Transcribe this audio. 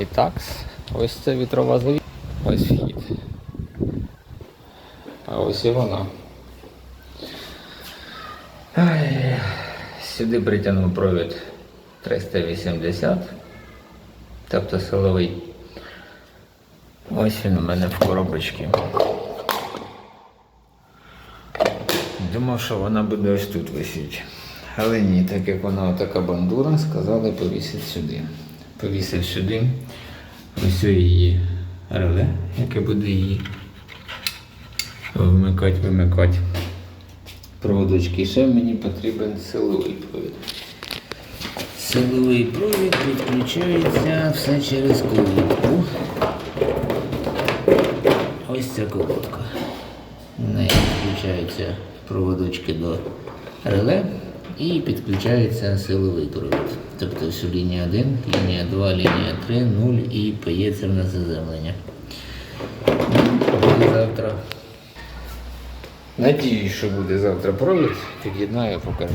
І так, ось це вітрова завіса. Ось вхід. А ось і вона. Ай, Сюди притягнув провід 380, тобто силовий. Ось він у мене в коробочці. Думав, що вона буде ось тут висіти. Але ні, так як вона така бандура, сказали повісити сюди. Повісив сюди ось її реле, яке буде її вмикати, вимикати. Проводочки. І ще мені потрібен силовий провід. Силовий провід відключається все через колодку. Ось ця колодка. В неї підключаються проводочки до реле і підключається силовий провід. Тобто ось лінія 1, лінія 2, лінія 3, 0 і поється в нас заземлення. Буде завтра. Надіюсь, що буде завтра проліт, Під'єднаю, покажу.